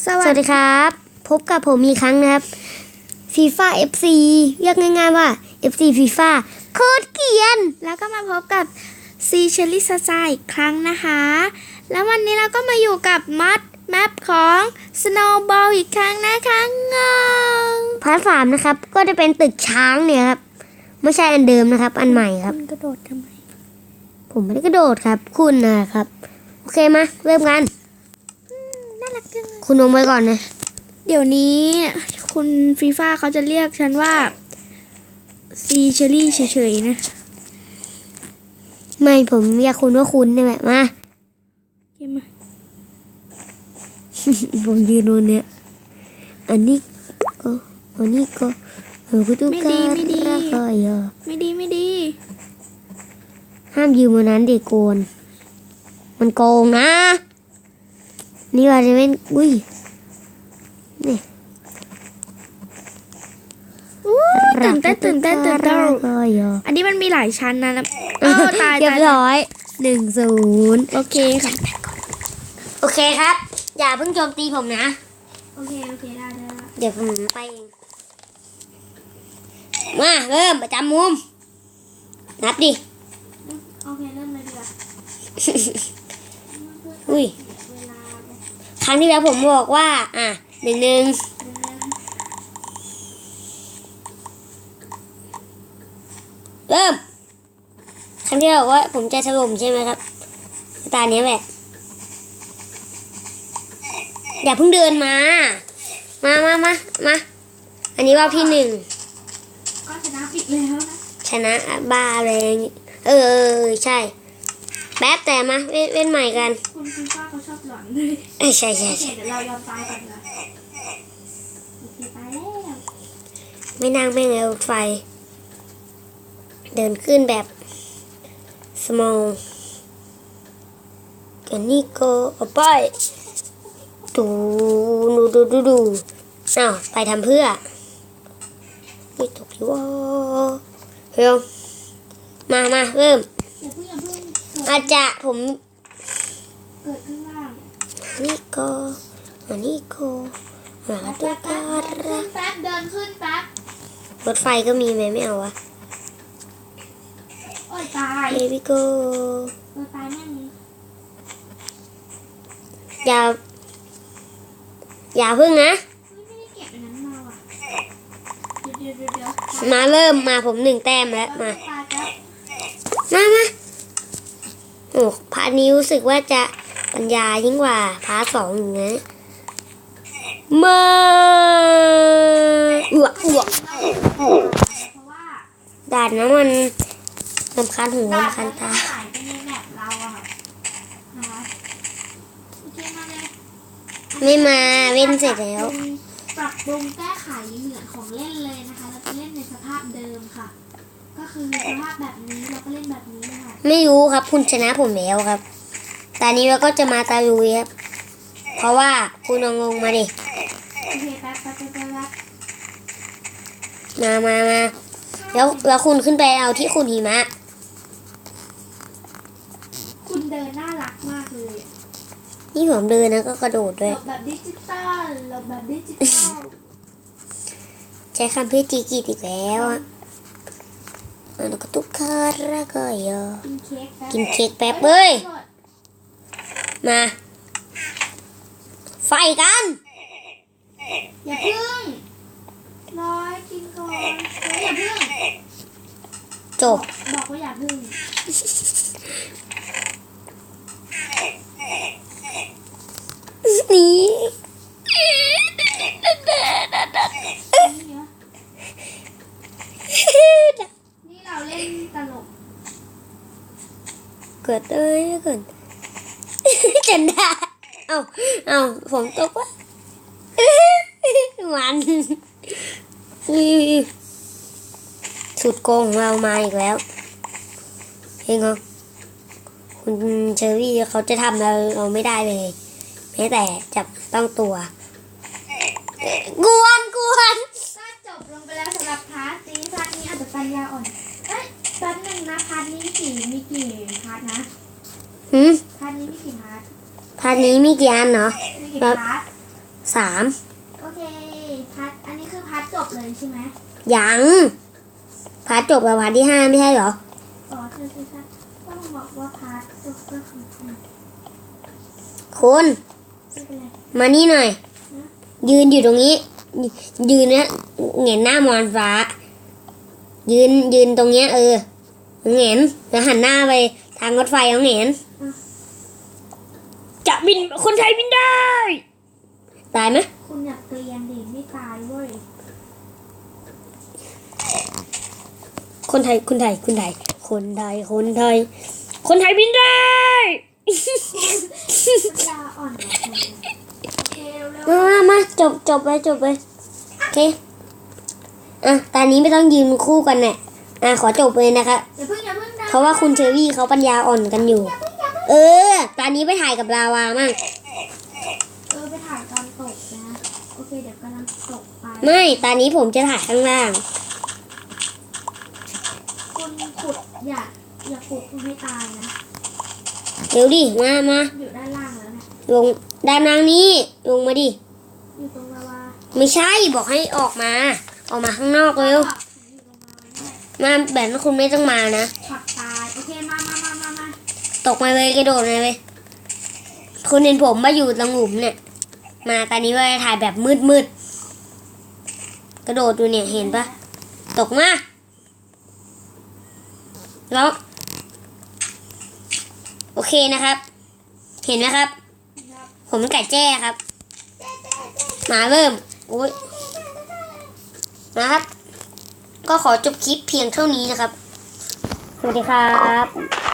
สสวัวัสสดีดีครับ พบกับผมอีกครั้งนะครับฟีฟ่า FC เรียกง่ายๆว่า FC ฟีฟ่าโคตรเกรียน แล้วก็มาพบกับซีเชลลี่ซาซาอีกครั้งนะคะ แล้ววันนี้เราก็มาอยู่กับมัดแมปของ Snowball อีกครั้งนะคะงงพาร์ทสามนะครับ ก็จะเป็นตึกช้างเนี่ยครับ ไม่ใช่อันเดิมนะครับ อันใหม่ครับมันกระโดดทำไม ผมไม่ได้กระโดดครับ คุณนะครับ โอเคมาเริ่มกัน น่ารักจังเลย คุณลงไปก่อนนะ เดี๋ยวนี้คุณฟีฟ่าเขาจะเรียกฉันว่าซีเชลลี่เฉยๆนะ ไม่ผมเรียกคุณว่าคุณนี่แหละมาเก็บมาผมยืนตรงเนี้ยอันนี้ก็อันนี้ก็เออคุณตุ๊กตาละก็เยอะไม่ดีไม่ดี ห้ามยืมวันนั้นดิโกน มันโกงนะ นี่ว่าจะเป็นอุ้ยนี่อู้ตื่นเต้นตื่นเต้นตื่นเต้นก็เยอะอันนี้มันมีหลายชั้นนะแล้วอ้าวตายเรียตาบยร้อยหนึ่งศูนย์โอเคค่ะโอเคครับ อย่าเพิ่งโจมตีผมนะ โอเคโอเคได้ได้เดี๋ยวผมไปเองมาเริ่มประจำมุม นับดิ โอเค เริ่มเลยดีกว่าอุ้ยเวลา ครั้งที่แล้วผมบอกว่า อะหนึ่งหนึ่งเริ่มครั้งที่แล้วบอกว่าผมจะถล่มใช่ไหมครับ ตาเนี้ยแหละอย่าเพิ่งเดินมา มามามามา อันนี้ว่าพี่หนึ่ง ก็ชนะอีกแล้วนะชนะบ้าอะไรอย่างงี้เออเออเออใช่ แป๊บแต่มาเว้นเว้นใหม่กัน คุณฟีฟ่า เขาชอบหลอนเลยเอ้ยใช่ใช่โอเคใช่เดี๋ยวเรายอมตายก่อนเลยโอเคตายแล้วไม่นั่งไม่เร็วไฟ เดินขึ้นแบบ small กันนี่ก็เอาไปดูดูดูดูดูอ้าวไปทำเพื่อไม่ตกที่ว่าเร็วมามาเริ่มอย่าเพิ่งอย่าเพิ่งอาจจะผมเกิด ข้างล่างนี่ก็อันนี้ก็มาดูการขึ้นแป๊บเดินขึ้นแป๊บรถไฟก็มีไหมไม่เอาวะโอ้ยตายเบบี้ก็เออตายแม่งเลยอย่า อย่าพึ่งนะเฮ้ยไม่ได้เก็บอันนั้นมาว่ะเดี๋ยวเดี๋ยวเดี๋ยวเดี๋ยวมาเริ่มมาผมหนึ่งแต้มแล้ว มาตายแล้วมามาโอ้พาร์ทนี้รู้สึกว่าจะ ปัญญายิ่งกว่าพาร์ทสองอย่างนะมาอ้วกอ้วกเพราะว่าด่านนั้นมันลำคาญหูดาบลำคาญมันตาหายไปในแมปเราอะค่ะนะคะโอเคมาเลยไม่มาเว้นเสร็จแล้ว ปรับปรุงแก้ไขเหมือนของเล่นเลยนะคะเราจะเล่นในสภาพเดิมค่ะ ก็คือสภาพแบบนี้เราก็เล่นแบบนี้ค่ะ ไม่รู้ครับคุณชนะผมแล้วครับ ตอนนี้เราก็จะมาตาลุยครับ เพราะว่าคุณเอางงมาดิโอเคแป๊บแป๊บแป๊บแป๊บแป๊บมามามาแล้วแล้วคุณขึ้นไปเอาที่คุณหิมะ คุณเดินน่ารักมากเลยนี่ผมเดินนะก็กระโดดหด้ลวยบแบบดิจิตอลหลบแบบดิจิตอลใช้คำพูดจีกีดอีกแล้วอะอันนั้นก็ตุกคาระก็เยอะกินเค้กแป๊บกินเค้กแป๊บเอ้ย มาไฟกันอย่าพึ่งรอให้กินก่อนเฮ้ยอย่าพึ่งจบบอกว่าอย่าพึ่งนี่นี่เราเล่นตลกเกิดเอ้ยเกิด จันดาเอาเอาผมตกว่าหวานสุดโกงของเรามาอีกแล้วเองเหรอคุณเชอรี่เขาจะทำเราเราไม่ได้เลยแม้แต่จับต้องตัวกวนกวนก็จบลงไปแล้วสำหรับพาร์ทนี้พาร์ทนี้อาจจะปัญญาอ่อนเอ้ยแป๊บหนึงนะพาร์ทนี้มีกี่มีกี่พาร์ทนะหืมพาร์ทนี้มีกี่พาร์ท พาร์ทนี้มีกี่อันเนาะมีกี่ครับพาร์ทสามโอเคพัดอันนี้คือพัดจบเลยใช่ไหมยังพาร์ทจบกับพาร์ทที่ห้าไม่ใช่เหรออ๋อใช่ใช่ใช่ต้องบอกว่าพัดจบก็คือพัดคุณไม่เป็นไรมานี่หน่อยอืมยืนอยู่ตรงนี้ ยืนเนี่ยเหงนหน้ามอนฟ้า ยืนยืนตรงเนี้ยเออเหงนแล้วหันหน้าไปทางรถไฟของเหงน จะบินคนไทยบินได้ ตายไหมคุณอยากเกรียนดิไม่ตายเว้ยคนไทยคนไทยคนไทยคนไทยคนไทยคนไทยบินได้ปัญญาอ่อนเหรอคุณโอเคเร็วมามามาจบจบไปจบไปโอเคอะตอนนี้ไม่ต้องยืนคู่กันแน่อะขอจบเลยนะคะอย่าเพิ่งอย่าเพิ่งนะเพราะว่าคุณเชอรี่เขาปัญญาอ่อนกันอยู่ เออ ตอนนี้ไปถ่ายกับลาวามั่งเออไปถ่ายตอนตกนะ โอเคเดี๋ยวกำลังตกไปไม่ ตอนนี้ผมจะถ่ายข้างล่าง คุณขุดอย่าอย่าขุดคุณให้ตายนะเร็วดิ มามาอยู่ด้านล่างแล้วเนี่ยลงด้านล่างนี้ ลงมาดิ อยู่ตรงลาวาไม่ใช่บอกให้ออกมา ออกมาข้างนอกเร็วอยู่ตรงลาวาเนี่ยมาแบบนั้นคุณไม่ต้องมานะช็อ ตกมาเลยกระโดดเลยเว้ยคุณเห็นผมมาอยู่ตรงหลุมเนี่ย มาตอนนี้ว่าถ่ายแบบมืดมืดๆกระโดดดูเนี่ยเห็นปะตกมาแล้วโอเคนะครับ เห็นนะครับ ผมไก่แจ้ครับ มาเริ่มโอ้ยนะครับ ก็ขอจบคลิปเพียงเท่านี้นะครับ สวัสดีครับ